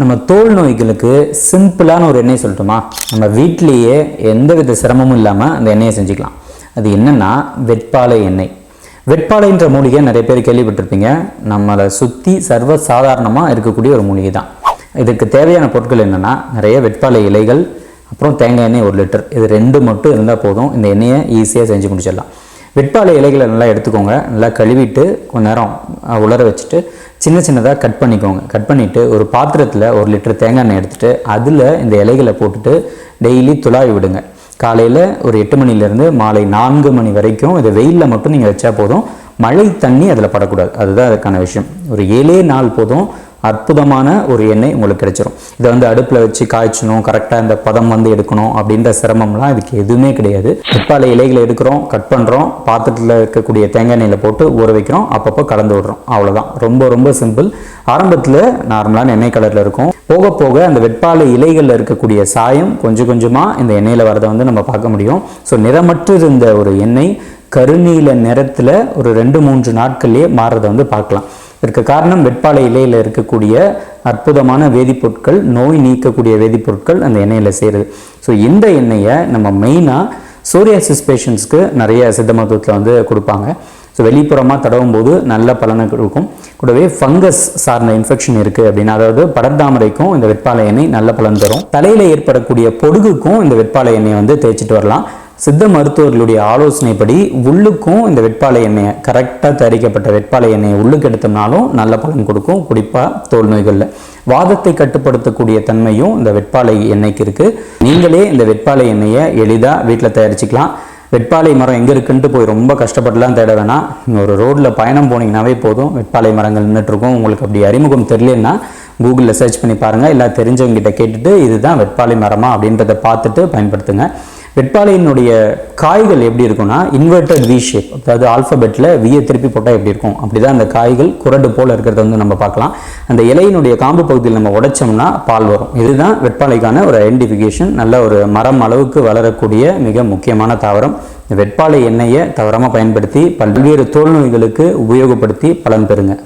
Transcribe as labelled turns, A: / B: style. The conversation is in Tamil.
A: நம்ம தோல் நோய்களுக்கு சிம்பிளான ஒரு எண்ணெய் சொல்லட்டுமா? நம்ம வீட்டிலேயே எந்த வித சிரமமும் இல்லாமல் அந்த எண்ணெயை செஞ்சுக்கலாம். அது என்னென்னா வெட்பாலை எண்ணெய். வெட்பாலைன்ற மூலிகை நிறைய பேர் கேள்விப்பட்டிருப்பீங்க. நம்மளை சுற்றி சர்வ சாதாரணமாக இருக்கக்கூடிய ஒரு மூலிகை தான். இதுக்கு தேவையான பொருட்கள் என்னென்னா நிறைய வெட்பாலை இலைகள் அப்புறம் தேங்காய் எண்ணெய் ஒரு லிட்டர். இது ரெண்டு மட்டும் இருந்தால் போதும். இந்த எண்ணெயை ஈஸியாக செஞ்சு முடிச்சிடலாம் வெட்பாலை இலைகளை நல்லா எடுத்துக்கோங்க. நல்லா கழுவிட்டு கொஞ்ச நேரம் உலர வச்சுட்டு சின்ன சின்னதாக கட் பண்ணிக்கோங்க. கட் பண்ணிவிட்டு ஒரு பாத்திரத்தில் ஒரு லிட்டர் தேங்காய் எண்ணெய் எடுத்துட்டு அதில் இந்த இலைகளை போட்டுட்டு டெய்லி துளாவி விடுங்க. காலையில் ஒரு எட்டு மணிலேருந்து மாலை நான்கு மணி வரைக்கும் இதை வெயிலில் மட்டும் நீங்கள் வச்சா போதும். மழை தண்ணி அதில் படக்கூடாது. அதுதான் அதுக்கான விஷயம். ஒரு ஏழே நாள் போதும். அற்புதமான ஒரு எண்ணெய் உங்களுக்கு கிடைச்சிரும். இதை வந்து அடுப்பில் வச்சு காய்ச்சணும் கரெக்டாக இந்த பதம் வந்து எடுக்கணும் அப்படின்ற சிரமம்லாம் இதுக்கு எதுவுமே கிடையாது. வெப்பாலை இலைகளை எடுக்கிறோம் கட் பண்ணுறோம் பாத்திரத்தில் இருக்கக்கூடிய தேங்காய் எண்ணெயில் போட்டு ஊற வைக்கிறோம் அப்பப்போ கலந்து விடுறோம். அவ்வளோதான் ரொம்ப ரொம்ப சிம்பிள் ஆரம்பத்தில் நார்மலான எண்ணெய் கலரில் இருக்கும். போக போக அந்த வெட்பாலை இலைகளில் இருக்கக்கூடிய சாயம் கொஞ்சம் கொஞ்சமாக இந்த எண்ணெயில் வரதை வந்து நம்ம பார்க்க முடியும். ஸோ நிறமற்று இருந்த ஒரு எண்ணெய் கருநீல நிறத்தில் ஒரு ரெண்டு மூன்று நாட்கள்லேயே மாறுறதை வந்து பார்க்கலாம். இதற்கு காரணம் வெட்பாலை இலையில் இருக்கக்கூடிய அற்புதமான வேதிப்பொருட்கள் நோய் நீக்கக்கூடிய வேதிப்பொருட்கள் அந்த எண்ணெயில் சேருது. ஸோ இந்த எண்ணெயை நம்ம மெயினாக சோரியாசிஸ் பேஷண்ட்ஸ்க்கு நிறைய சித்த மருத்துவத்தில் வந்து கொடுப்பாங்க. ஸோ வெளிப்புறமாக தடவும் போது நல்ல பலனை கொடுக்கும். கூடவே ஃபங்கஸ் சார்ந்த இன்ஃபெக்ஷன் இருக்குது அப்படின்னா அதாவது படர்தாமரைக்கும் இந்த வெட்பாலை எண்ணெய் நல்ல பலன் தரும். தலையில் ஏற்படக்கூடிய பொடுகுக்கும் இந்த வெட்பாலை எண்ணெய் வந்து தேய்ச்சிட்டு வரலாம். சித்த மருத்துவர்களுடைய ஆலோசனைப்படி உள்ளுக்கும் இந்த வெட்பாலை எண்ணெயை கரெக்டாக தயாரிக்கப்பட்ட வெட்பாலை எண்ணெயை உள்ளுக்கு எடுத்தோம்னாலும் நல்ல பலன் கொடுக்கும். குறிப்பாக தோல் நோய்களில். வாதத்தை கட்டுப்படுத்தக்கூடிய தன்மையும் இந்த வெட்பாலை எண்ணெய்க்கு இருக்குது நீங்களே இந்த வெட்பாலை எண்ணெயை எளிதாக வீட்டில் தயாரிச்சுக்கலாம். வெட்பாலை மரம் எங்கே இருக்குன்ட்டு போய் ரொம்ப கஷ்டப்பட்டுலாம் தேட வேணாம். ஒரு ரோட்டில் பயணம் போனீங்கன்னாவே போதும். வெட்பாலை மரங்கள் நின்றுட்டுருக்கும் உங்களுக்கு அப்படி அறிமுகம் தெரியலன்னா கூகுளில் சர்ச் பண்ணி பாருங்கள் இல்லை தெரிஞ்சவங்ககிட்ட கேட்டுட்டு இதுதான் வெட்பாலை மரமா அப்படின்றத பார்த்துட்டு பயன்படுத்துங்க. வெட்பாலையினுடைய காய்கள் எப்படி இருக்கும்னா இன்வெர்டட் வி ஷேப் அதாவது ஆல்ஃபபெட்டில் வியை திருப்பி போட்டால் எப்படி இருக்கும்? அப்படி தான் அந்த காய்கள் குரடு போல் இருக்கிறத வந்து நம்ம பார்க்கலாம். அந்த இலையினுடைய காம்பு பகுதியில் நம்ம உடைச்சோம்னா பால் வரும். இதுதான் வெட்பாலைக்கான ஒரு ஐடென்டிஃபிகேஷன் நல்ல ஒரு மரம் அளவுக்கு வளரக்கூடிய மிக முக்கியமான தாவரம். இந்த வெட்பாலை எண்ணெயை தவறாமல் பயன்படுத்தி பல்வேறு தோல் நோய்களுக்கு உபயோகப்படுத்தி பலன் பெறுங்க.